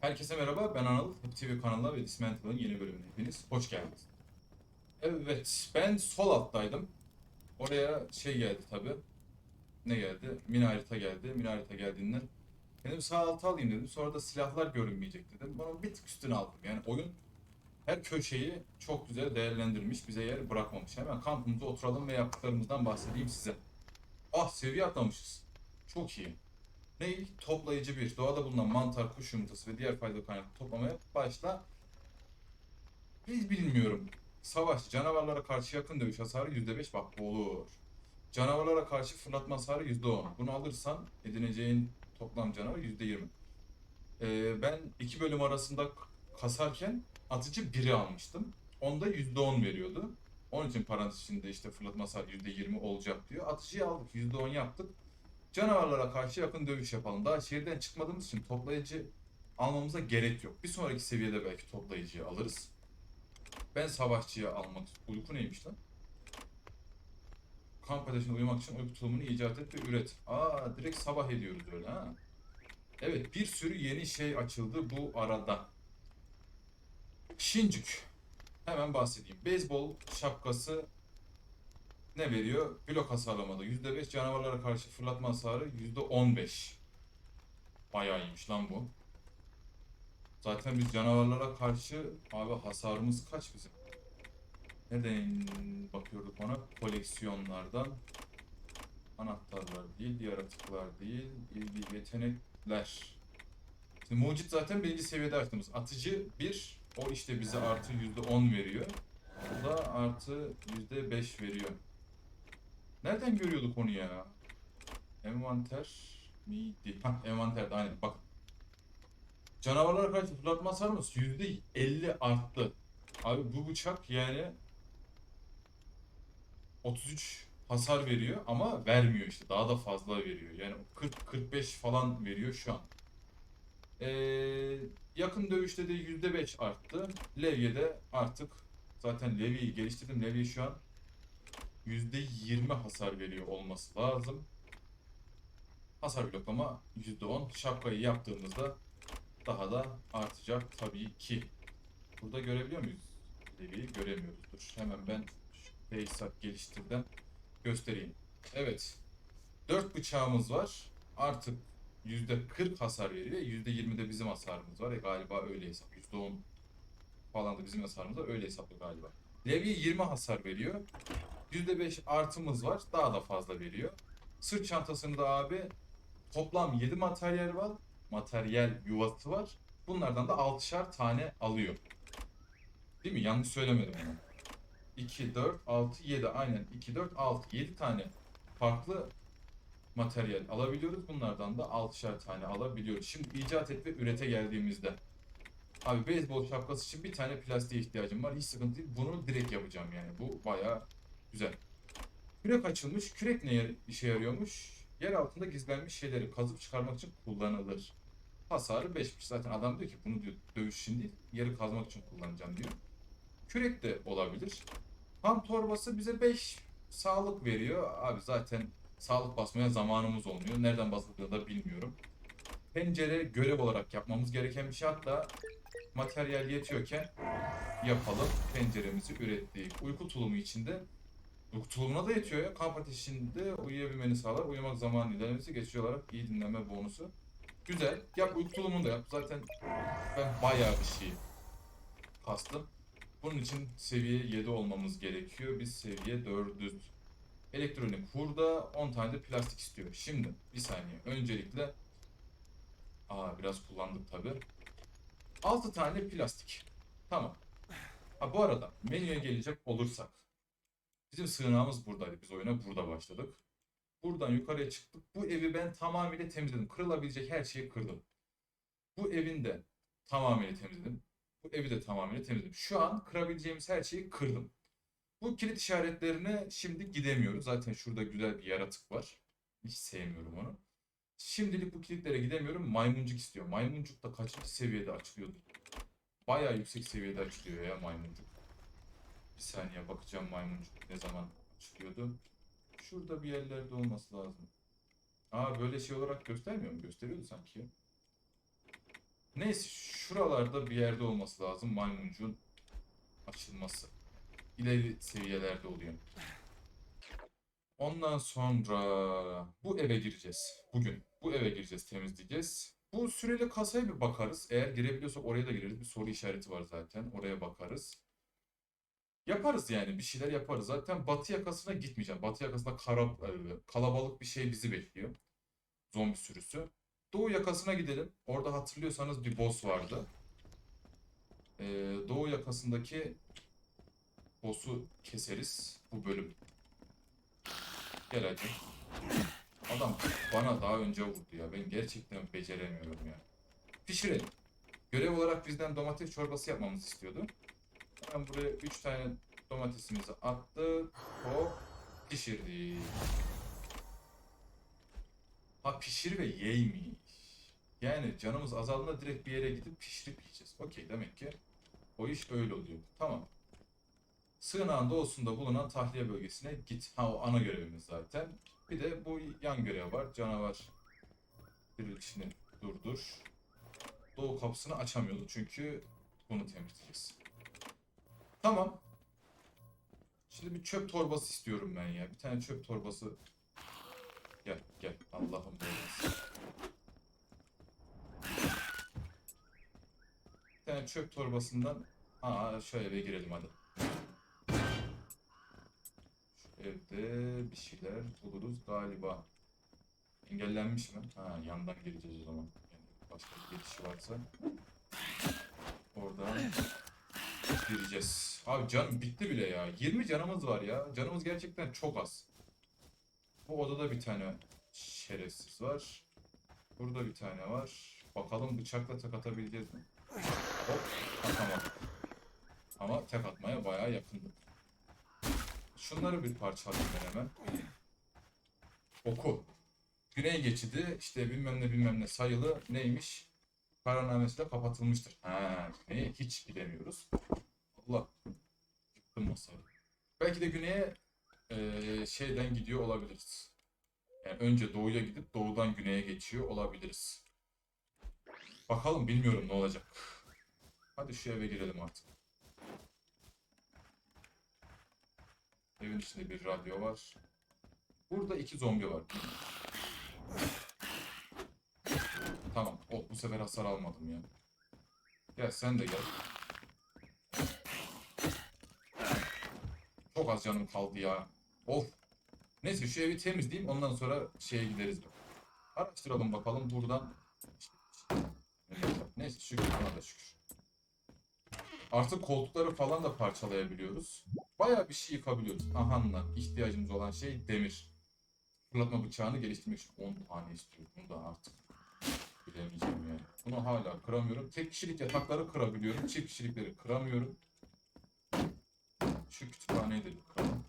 Herkese merhaba, ben Anıl. Hep TV kanalına ve Dismantle'ın yeni bölümüne hepiniz hoş geldiniz. Evet, ben sol alttaydım. Oraya şey geldi tabi. Ne geldi? Mini geldi. Mini harita geldiğinden dedim sağ alta alayım dedim. Sonra da silahlar görünmeyecek dedim. Bunu bir tık üstüne aldım. Yani oyun her köşeyi çok güzel değerlendirmiş. Bize yer bırakmamış. Hemen kampımıza oturalım ve yaptıklarımızdan bahsedeyim size. Ah seviye atlamışız. Çok iyi. Ney? Toplayıcı bir. Doğada bulunan mantar, kuş yumurtası ve diğer faydalı kaynakları toplamaya başla. Hiç bilmiyorum. Savaş, canavarlara karşı yakın dövüş hasarı %5 bak bu olur. Canavarlara karşı fırlatma hasarı %10. Bunu alırsan edineceğin toplam canavar %20. Ee, ben iki bölüm arasında kasarken atıcı 1'i almıştım. Onda %10 veriyordu. Onun için parantez içinde işte fırlatma hasarı %20 olacak diyor. Atıcıyı aldık %10 yaptık. Canavarlara karşı yakın dövüş yapalım. Daha şehirden çıkmadığımız için toplayıcı almamıza gerek yok. Bir sonraki seviyede belki toplayıcıyı alırız. Ben savaşçıyı almak Uyku neymiş lan? Kamp ateşinde uyumak için uyku tulumunu icat et ve üret. Aa direkt sabah ediyoruz öyle ha. Evet bir sürü yeni şey açıldı bu arada. Şincük. Hemen bahsedeyim. Beyzbol şapkası ne veriyor? Blok hasarlamada %5, canavarlara karşı fırlatma hasarı %15. Bayağı iyiymiş lan bu. Zaten biz canavarlara karşı abi hasarımız kaç bizim? Neden bakıyorduk ona? Koleksiyonlardan. Anahtarlar değil, yaratıklar değil, ilgi yetenekler. Şimdi mucit zaten birinci seviyede açtığımız. Atıcı 1, o işte bize artı %10 veriyor. Bu da artı %5 veriyor. Nereden görüyorduk onu ya? Envanter miydi? Hah envanterde aynen bakın. Canavarlara karşı fırlatma hasarımız %50 arttı. Abi bu bıçak yani 33 hasar veriyor ama vermiyor işte. Daha da fazla veriyor. Yani 40-45 falan veriyor şu an. Ee, yakın dövüşte de %5 arttı. Levye'de artık zaten Levi'yi geliştirdim. Levi şu an %20 hasar veriyor olması lazım. Hasar bloklama %10. Şapkayı yaptığımızda daha da artacak tabii ki. Burada görebiliyor muyuz? Levi'yi göremiyoruz. Dur hemen ben şu Paysat geliştirden göstereyim. Evet. 4 bıçağımız var. Artık %40 hasar veriyor. %20 de bizim hasarımız var. E galiba öyle hesap. %10 falan da bizim hasarımız var. Öyle hesaplı galiba. Levi 20 hasar veriyor. %5 artımız var. Daha da fazla veriyor. Sırt çantasında abi toplam 7 materyal var. Materyal yuvası var. Bunlardan da 6'şar tane alıyor. Değil mi? Yanlış söylemedim onu. 2, 4, 6, 7. Aynen. 2, 4, 6. 7 tane farklı materyal alabiliyoruz. Bunlardan da 6'şar tane alabiliyoruz. Şimdi icat et ve ürete geldiğimizde. Abi beyzbol şapkası için bir tane plastiğe ihtiyacım var. Hiç sıkıntı değil. Bunu direkt yapacağım yani. Bu bayağı güzel. Kürek açılmış. Kürek neye işe yarıyormuş? Yer altında gizlenmiş şeyleri kazıp çıkarmak için kullanılır. Hasarı 5'miş. Zaten adam diyor ki bunu diyor dövüş için değil, yeri kazmak için kullanacağım diyor. Kürek de olabilir. Ham torbası bize 5 sağlık veriyor. Abi zaten sağlık basmaya zamanımız olmuyor. Nereden basıldığını da bilmiyorum. Pencere görev olarak yapmamız gereken bir şey. Hatta materyal yetiyorken yapalım. Penceremizi ürettik. Uyku tulumu içinde tulumuna da yetiyor ya. Kamp ateşinde uyuyabilmeni sağlar. Uyumak zamanı ilerlemesi geçici olarak iyi dinlenme bonusu. Güzel. Yap uyku tulumunu da yap. Zaten ben bayağı bir şey kastım. Bunun için seviye 7 olmamız gerekiyor. Biz seviye 4'üz. Elektronik hurda 10 tane de plastik istiyor. Şimdi bir saniye. Öncelikle Aa biraz kullandık tabi. 6 tane plastik. Tamam. Ha bu arada menüye gelecek olursak. Bizim sığınağımız buradaydı. Biz oyuna burada başladık. Buradan yukarıya çıktık. Bu evi ben tamamıyla temizledim. Kırılabilecek her şeyi kırdım. Bu evin de tamamıyla temizledim. Bu evi de tamamıyla temizledim. Şu an kırabileceğimiz her şeyi kırdım. Bu kilit işaretlerine şimdi gidemiyoruz. Zaten şurada güzel bir yaratık var. Hiç sevmiyorum onu. Şimdilik bu kilitlere gidemiyorum. Maymuncuk istiyor. Maymuncuk da kaçıncı seviyede açılıyordu? Bayağı yüksek seviyede açılıyor ya maymuncuk. Bir saniye bakacağım maymuncuk ne zaman açılıyordu. Şurada bir yerlerde olması lazım. Aa böyle şey olarak göstermiyor mu? Gösteriyordu sanki. Neyse şuralarda bir yerde olması lazım maymuncuğun açılması. İleri seviyelerde oluyor. Ondan sonra bu eve gireceğiz. Bugün bu eve gireceğiz, temizleyeceğiz. Bu süreli kasaya bir bakarız. Eğer girebiliyorsak oraya da gireriz. Bir soru işareti var zaten. Oraya bakarız. Yaparız yani bir şeyler yaparız. Zaten batı yakasına gitmeyeceğim. Batı yakasında kara, e, kalabalık bir şey bizi bekliyor. Zombi sürüsü. Doğu yakasına gidelim. Orada hatırlıyorsanız bir boss vardı. Ee, Doğu yakasındaki boss'u keseriz bu bölüm. Gel hadi. Adam bana daha önce vurdu ya. Ben gerçekten beceremiyorum ya. Pişirelim. Görev olarak bizden domates çorbası yapmamızı istiyordu. Ben buraya 3 tane domatesimizi attık. Hop pişirdik. Ha pişir ve yeymiş. Yani canımız azaldığında direkt bir yere gidip pişirip yiyeceğiz. Okey demek ki o iş öyle oluyor. Tamam. Sığınağın doğusunda bulunan tahliye bölgesine git. Ha o ana görevimiz zaten. Bir de bu yan görev var. Canavar dirilişini durdur. Doğu kapısını açamıyordu çünkü bunu temizleyeceğiz. Tamam. Şimdi bir çöp torbası istiyorum ben ya. Bir tane çöp torbası. Gel gel. Allah'ım belası. Bir tane çöp torbasından Aa şöyle bir girelim hadi. Şu evde bir şeyler buluruz galiba. Engellenmiş mi? Ha yandan gireceğiz o zaman. Yani başka bir geçişi varsa. Oradan gireceğiz. Abi canım bitti bile ya. 20 canımız var ya. Canımız gerçekten çok az. Bu odada bir tane şerefsiz var. Burada bir tane var. Bakalım bıçakla tek atabileceğiz mi? Hop atamadık. Ama tek atmaya bayağı yakındık. Şunları bir parçalayayım ben hemen. Oku. Güney geçidi işte bilmem ne bilmem ne sayılı neymiş? Kararnamesi de kapatılmıştır. Ha, neyi hiç bilemiyoruz. Allah. Yıktım masayı. Belki de güneye eee, şeyden gidiyor olabiliriz. Yani önce doğuya gidip doğudan güneye geçiyor olabiliriz. Bakalım bilmiyorum ne olacak. Hadi şu eve girelim artık. Evin içinde bir radyo var. Burada iki zombi var. Tamam. Oh bu sefer hasar almadım ya. Gel sen de gel. Çok az canım kaldı ya. Of. Neyse şu evi temizleyeyim ondan sonra şeye gideriz. Araştıralım bakalım buradan. Neyse şükür bana da şükür. Artık koltukları falan da parçalayabiliyoruz. Bayağı bir şey yıkabiliyoruz. Ahanla ihtiyacımız olan şey demir. Fırlatma bıçağını geliştirmek için 10 tane istiyor. Bunu da artık bilemeyeceğim yani. Bunu hala kıramıyorum. Tek kişilik yatakları kırabiliyorum. Çift kişilikleri kıramıyorum. Şu kütüphaneyi de bir kıralım.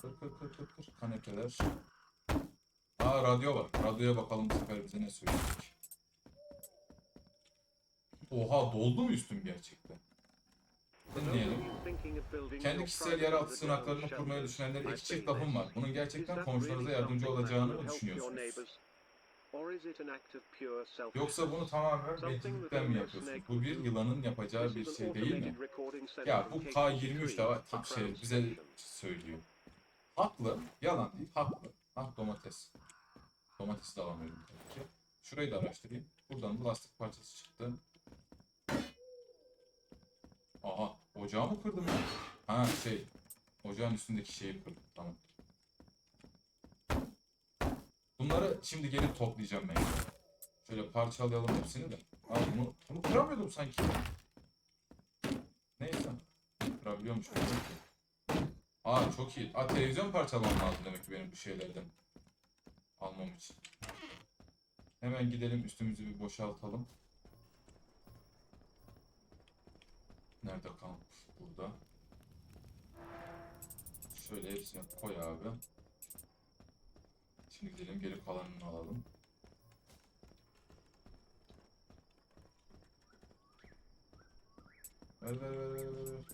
Kır kır kır kır kır. Kanepeler. Aa radyo var. Radyoya bakalım bu sefer bize ne söyleyecek. Oha doldu mu üstüm gerçekten? Dinleyelim. Kendi kişisel yeraltı sığınaklarını kurmayı düşünenlere iki çift lafım var. Bunun gerçekten komşularınıza yardımcı olacağını mı düşünüyorsunuz? Yoksa bunu tamamen bencillikten mi yapıyorsunuz? Bu bir yılanın yapacağı bir şey değil mi? Ya bu K23 de var, tam şey bize söylüyor. Haklı, yalan değil, haklı. Ah domates. Domatesi de alamıyorum tabii ki. Şurayı da araştırayım. Buradan da lastik parçası çıktı. Aha, ocağı mı kırdım ya? Ha şey, ocağın üstündeki şeyi kırdım, tamam. Bunları şimdi gelip toplayacağım ben. Şöyle parçalayalım hepsini de. Aa bunu, bunu kıramıyordum sanki. Neyse. Kırabiliyormuşum. Aa çok iyi. Aa televizyon parçalamam lazım demek ki benim bu şeylerden. Almam için. Hemen gidelim üstümüzü bir boşaltalım. Nerede kamp? Burada. Şöyle hepsini koy abi. Şimdi gidelim geri kalanını alalım. Ver ver ver ver ver.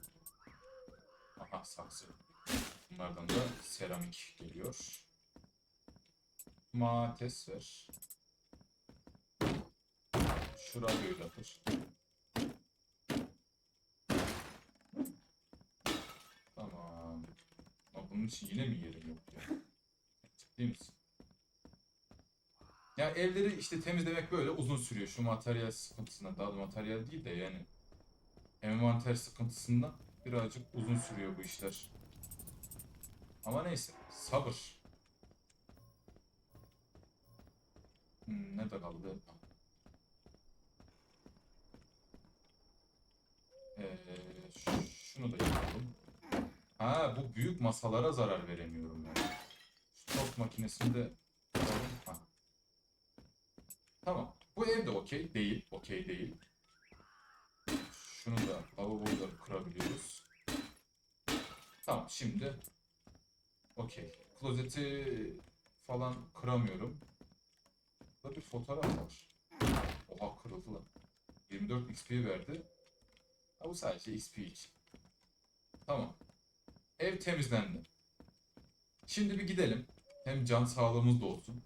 Aha saksı. Bunlardan da seramik geliyor. Mates ver. Şu radyoyu da. Tamam. Ama bunun için yine mi yerim yok ya? Ciddi misin? Ya evleri işte temizlemek böyle uzun sürüyor. Şu materyal sıkıntısından, daha da materyal değil de yani envanter sıkıntısından birazcık uzun sürüyor bu işler. Ama neyse, sabır. Hmm, nerede kaldı? Ee, şunu da yapalım. Ha, bu büyük masalara zarar veremiyorum yani. Şu tost makinesini de alalım. Ha. Tamam. Bu ev de okey değil. Okey değil. Şunu da lavaboyu da kırabiliyoruz. Tamam şimdi okey. Klozeti falan kıramıyorum. Burada bir fotoğraf var. Oha kırıldı lan. 24 XP verdi. Ha, bu sadece XP için. Tamam. Ev temizlendi. Şimdi bir gidelim. Hem can sağlığımız da olsun.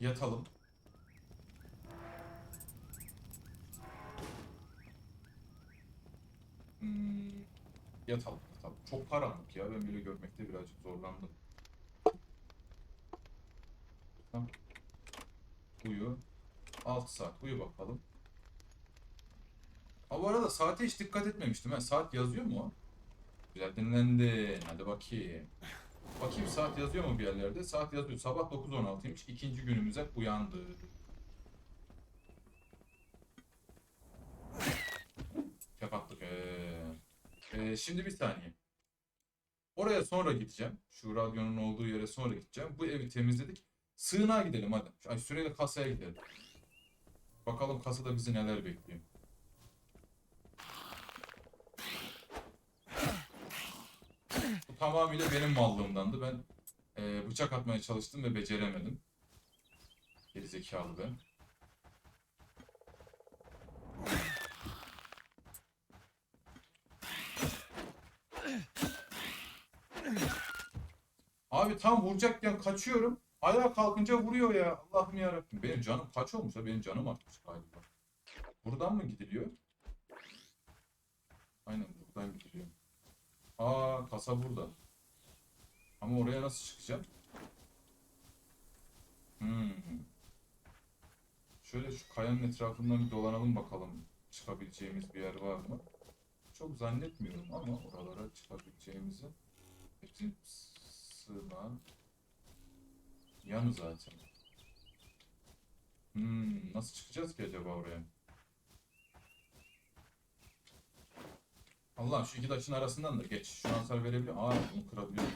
Yatalım. Yatalım, yatalım. Çok karanlık ya. Ben bile görmekte birazcık zorlandım. Tamam. Uyu. 6 saat. Uyu bakalım. Ha bu arada saate hiç dikkat etmemiştim. Ha, saat yazıyor mu o? Güzel dinlendin. Hadi bakayım. Bakayım saat yazıyor mu bir yerlerde? Saat yazıyor. Sabah 9.16'ymış. İkinci günümüze uyandı. Kapattık. Ee, ee, şimdi bir saniye. Oraya sonra gideceğim. Şu radyonun olduğu yere sonra gideceğim. Bu evi temizledik. Sığınağa gidelim hadi. Ay süreyle kasaya gidelim. Bakalım kasada bizi neler bekliyor. Tamamıyla benim mallığımdandı. Ben e, bıçak atmaya çalıştım ve beceremedim. Gerizekalı ben. Abi tam vuracakken kaçıyorum. Ayağa kalkınca vuruyor ya. Allah'ım yarabbim. Benim canım kaç olmuş ha? Benim canım artmış galiba. Buradan mı gidiliyor? Aynen buradan gidiliyor. Aa kasa burada. Ama oraya nasıl çıkacağım? Hmm. Şöyle şu kayanın etrafından bir dolanalım bakalım. Çıkabileceğimiz bir yer var mı? Çok zannetmiyorum ama oralara çıkabileceğimizi. Hepsi sığınağı. Yanı zaten. Hmm, nasıl çıkacağız ki acaba oraya? Allah'ım şu iki taşın arasından da geç. Şu hasar verebiliyor. Aa bunu kırabiliyor.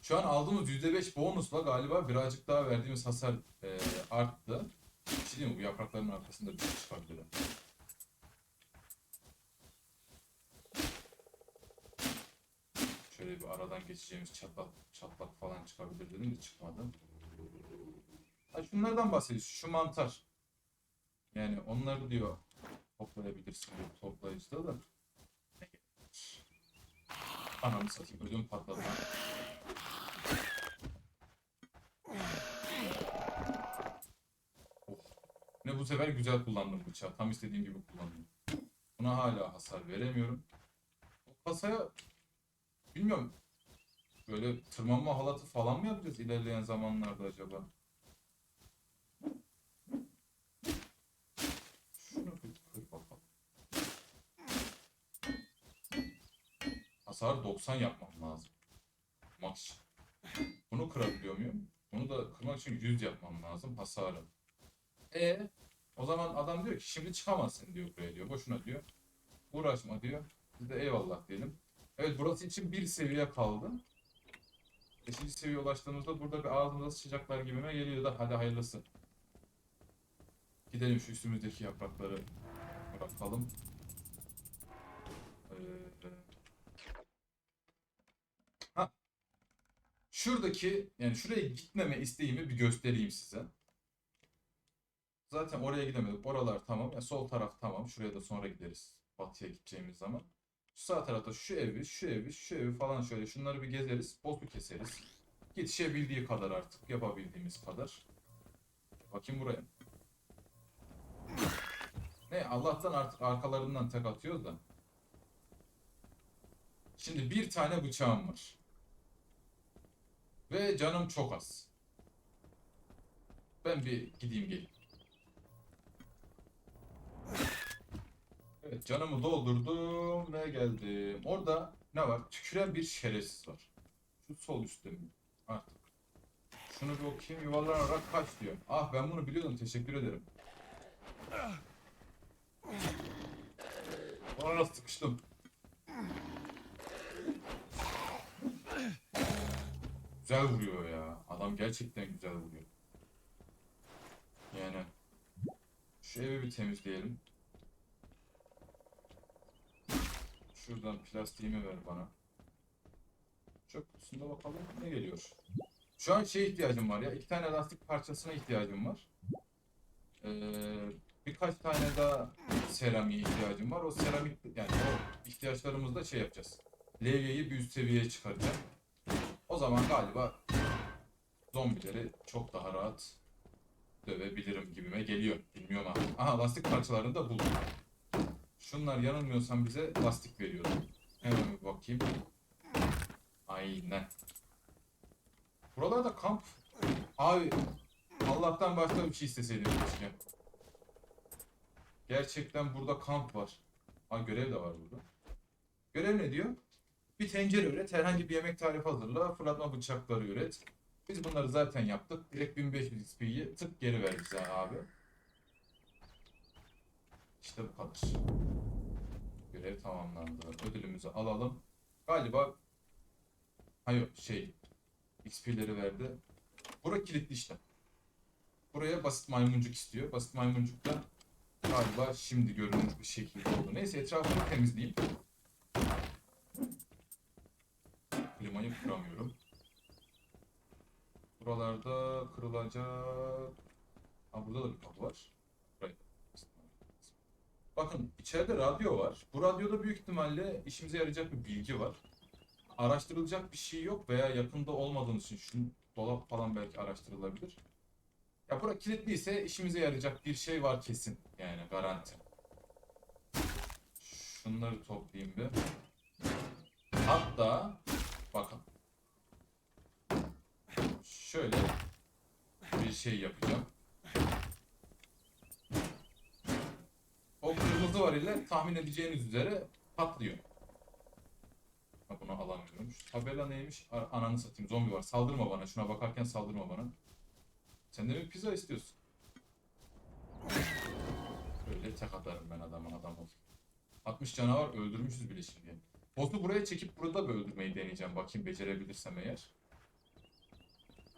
Şu an aldığımız %5 bonusla galiba birazcık daha verdiğimiz hasar e, arttı. Bir şey? Bu yaprakların arkasında bir şey çıkabilir. Şöyle bir aradan geçeceğimiz çatlak, çatlak falan çıkabilir dedim de çıkmadı. Ha şunlardan bahsediyoruz. Şu mantar. Yani onları diyor toplayabilirsin diyor toplayıcıda da. Anamı satayım ödüm patladı. lan. Of. Ne bu sefer güzel kullandım bıçağı. Tam istediğim gibi kullandım. Buna hala hasar veremiyorum. O kasaya bilmiyorum böyle tırmanma halatı falan mı yapacağız ilerleyen zamanlarda acaba? Şunu bir kır bakalım. Hasar 90 yapmam lazım. Max. Bunu kırabiliyor muyum? Bunu da kırmak için 100 yapmam lazım hasarı. E o zaman adam diyor ki şimdi çıkamazsın diyor buraya diyor. Boşuna diyor. Uğraşma diyor. Biz de eyvallah diyelim. Evet burası için bir seviye kaldı. Beşinci seviyeye ulaştığımızda burada bir ağzımıza sıçacaklar gibime geliyor da hadi hayırlısı. Gidelim şu üstümüzdeki yaprakları bırakalım. Ee, ha. Şuradaki yani şuraya gitmeme isteğimi bir göstereyim size. Zaten oraya gidemedik. Oralar tamam. Ya sol taraf tamam. Şuraya da sonra gideriz. Batıya gideceğimiz zaman. Şu sağ tarafta şu evi, şu evi, şu evi falan şöyle şunları bir gezeriz. Boss'u keseriz. Yetişebildiği kadar artık. Yapabildiğimiz kadar. Bakayım buraya. Ne Allah'tan artık arkalarından tek atıyoruz da. Şimdi bir tane bıçağım var. Ve canım çok az. Ben bir gideyim geleyim. Evet canımı doldurdum ve geldim. Orada ne var? Tüküren bir şerefsiz var. Şu sol üstte mi? Artık. Şunu bir okuyayım yuvarlanarak kaç diyor. Ah ben bunu biliyordum teşekkür ederim. Aa sıkıştım. Güzel vuruyor ya. Adam gerçekten güzel vuruyor. Yani şu evi bir temizleyelim. Şuradan plastiğimi ver bana. Çöp kutusunda bakalım ne geliyor. Şu an şey ihtiyacım var ya. iki tane lastik parçasına ihtiyacım var. Ee, birkaç tane daha seramiğe ihtiyacım var. O seramik yani o ihtiyaçlarımızda şey yapacağız. Levyeyi bir üst seviyeye çıkaracağım. Zaman galiba zombileri çok daha rahat dövebilirim gibime geliyor. Bilmiyorum ama. Aha lastik parçalarını da buldum. Şunlar yanılmıyorsam bize lastik veriyordu. Hemen bir bakayım. Aynen. Buralarda kamp. Abi Allah'tan başka bir şey isteseydim keşke. Gerçekten burada kamp var. Ha görev de var burada. Görev ne diyor? Bir tencere üret, herhangi bir yemek tarifi hazırla, fırlatma bıçakları üret. Biz bunları zaten yaptık. Direkt 1500 XP'yi tık geri ver bize abi. İşte bu kadar. Görev tamamlandı. Ödülümüzü alalım. Galiba hayır şey XP'leri verdi. Bura kilitli işte. Buraya basit maymuncuk istiyor. Basit maymuncuk da galiba şimdi görünür bir şekilde oldu. Neyse etrafını temizleyeyim. Klimayı kuramıyorum. Buralarda kırılacak... Ha burada da bir kapı var. Bakın içeride radyo var. Bu radyoda büyük ihtimalle işimize yarayacak bir bilgi var. Araştırılacak bir şey yok veya yakında olmadığımız için şu dolap falan belki araştırılabilir. Ya bura kilitliyse işimize yarayacak bir şey var kesin. Yani garanti. Şunları toplayayım bir. Hatta bakın. Şöyle bir şey yapacağım. O kırmızı var ile tahmin edeceğiniz üzere patlıyor. Bunu alamıyorum. Şu tabela neymiş? Ananı satayım zombi var. Saldırma bana. Şuna bakarken saldırma bana. Sen de bir pizza istiyorsun. Böyle tek atarım ben adama adam ol. 60 canavar öldürmüşüz bile şimdi. Boss'u buraya çekip burada bir öldürmeyi deneyeceğim. Bakayım becerebilirsem eğer.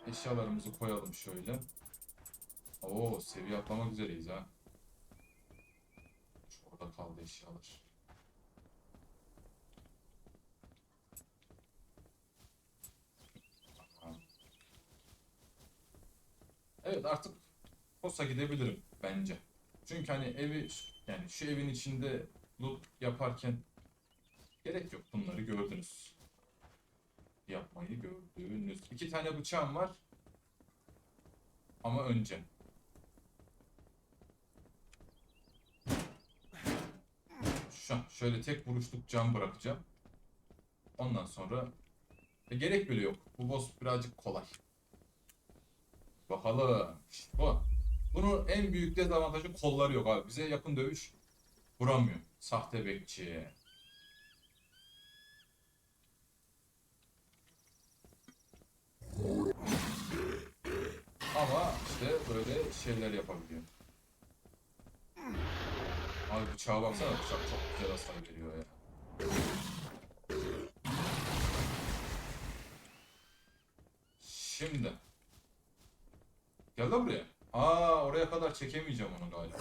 Eşyalarımızı koyalım şöyle. Oo seviye atlamak üzereyiz ha. Şu Orada kaldı eşyalar. Evet artık Kosa gidebilirim bence. Çünkü hani evi yani şu evin içinde loot yaparken gerek yok bunları gördünüz. Yapmayı gördünüz. İki tane bıçağım var. Ama önce. Şu şöyle tek vuruşluk cam bırakacağım. Ondan sonra e, gerek bile yok. Bu boss birazcık kolay. Bakalım. İşte bu. Bunun en büyük dezavantajı kolları yok abi. Bize yakın dövüş vuramıyor. Sahte bekçi. Ama işte böyle şeyler yapabiliyor. Abi bıçağa baksana bıçak çok güzel hasar veriyor ya. Şimdi. Gel lan buraya. Aa oraya kadar çekemeyeceğim onu galiba.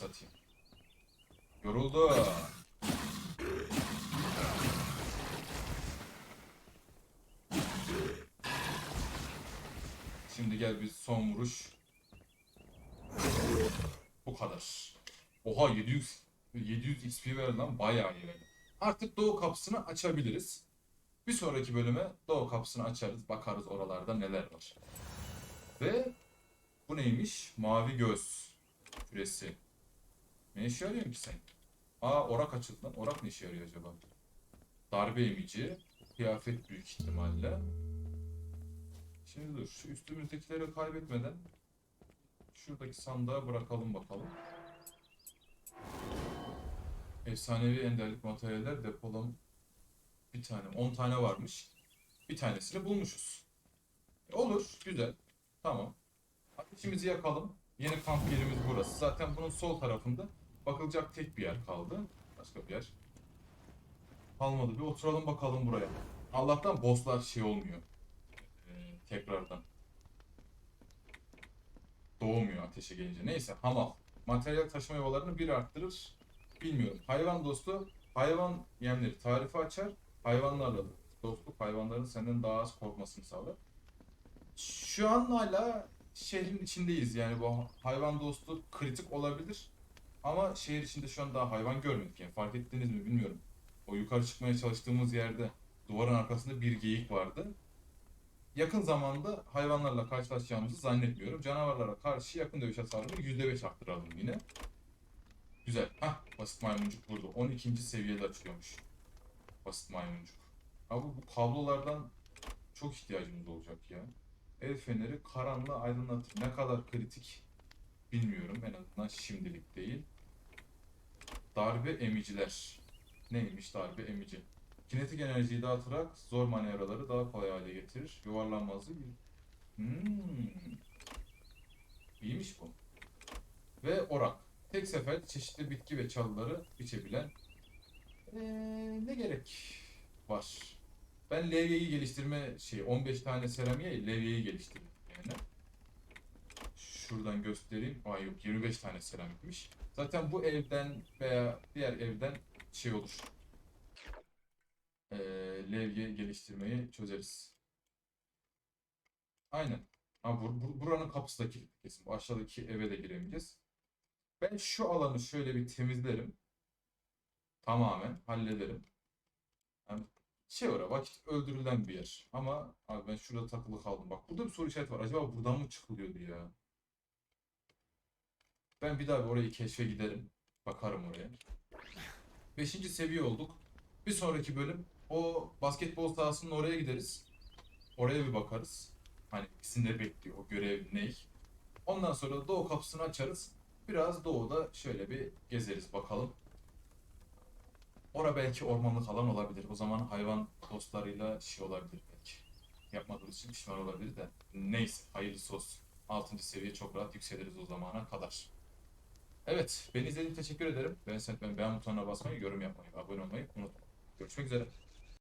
satayım. Yoruldu. Şimdi gel bir son vuruş. Bu kadar. Oha 700 700 XP verdi lan bayağı iyi. Artık doğu kapısını açabiliriz. Bir sonraki bölüme doğu kapısını açarız. Bakarız oralarda neler var. Ve bu neymiş? Mavi göz küresi. Ne işe yarıyor ki sen? Aa orak açıldı lan. Orak ne işe yarıyor acaba? Darbe emici. Kıyafet büyük ihtimalle. Şimdi dur. Şu üstümüzdekileri kaybetmeden şuradaki sandığa bırakalım bakalım. Efsanevi enderlik materyaller depolam bir tane 10 tane varmış. Bir tanesini bulmuşuz. E, olur, güzel. Tamam. Ateşimizi yakalım. Yeni kamp yerimiz burası. Zaten bunun sol tarafında bakılacak tek bir yer kaldı. Başka bir yer kalmadı. Bir oturalım bakalım buraya. Allah'tan bosslar şey olmuyor. Ee, tekrardan. Doğmuyor ateşe gelince. Neyse hamal. Materyal taşıma yollarını bir arttırır. Bilmiyorum. Hayvan dostu hayvan yemleri tarifi açar. Hayvanlarla dostluk hayvanların senden daha az korkmasını sağlar. Şu an hala şehrin içindeyiz. Yani bu hayvan dostu kritik olabilir. Ama şehir içinde şu an daha hayvan görmedik. Yani fark ettiniz mi bilmiyorum. O yukarı çıkmaya çalıştığımız yerde duvarın arkasında bir geyik vardı. Yakın zamanda hayvanlarla karşılaşacağımızı zannetmiyorum. Canavarlara karşı yakın dövüş hasarını %5 arttıralım yine. Güzel. Hah basit maymuncuk burada. 12. seviyede açılıyormuş. Basit maymuncuk. Abi bu kablolardan çok ihtiyacımız olacak ya. El feneri karanlığı aydınlatır. Ne kadar kritik bilmiyorum. En azından şimdilik değil. Darbe emiciler. Neymiş darbe emici? Kinetik enerjiyi dağıtarak zor manevraları daha kolay hale getirir. Yuvarlanmazlığı bir... Hmm. İyiymiş bu. Ve orak. Tek sefer çeşitli bitki ve çalıları biçebilen ee, ne gerek var? Ben levyeyi geliştirme şey 15 tane seramiğe levyeyi geliştirdim yani. Şuradan göstereyim. Ay yok 25 tane seramikmiş. Zaten bu evden veya diğer evden şey olur. Ee, levye geliştirmeyi çözeriz. Aynen. Ha, bur bur- buranın kapısı da kilitli kesin. Bu aşağıdaki eve de giremeyeceğiz. Ben şu alanı şöyle bir temizlerim. Tamamen hallederim. Yani şey orada vakit öldürülen bir yer. Ama abi ben şurada takılı kaldım. Bak burada bir soru işareti var. Acaba buradan mı çıkılıyordu ya? Ben bir daha orayı keşfe giderim. Bakarım oraya. Beşinci seviye olduk. Bir sonraki bölüm o basketbol sahasının oraya gideriz. Oraya bir bakarız. Hani ikisini bekliyor. O görev ne? Ondan sonra doğu kapısını açarız. Biraz doğuda şöyle bir gezeriz bakalım. Ora belki ormanlık alan olabilir. O zaman hayvan dostlarıyla şey olabilir belki. Yapmadığımız için pişman olabilir de. Neyse hayırlısı olsun. 6. seviye çok rahat yükseliriz o zamana kadar. Evet, beni izlediğiniz için teşekkür ederim. Ben ben beğen butonuna basmayı, yorum yapmayı, abone olmayı unutmayın. Görüşmek üzere.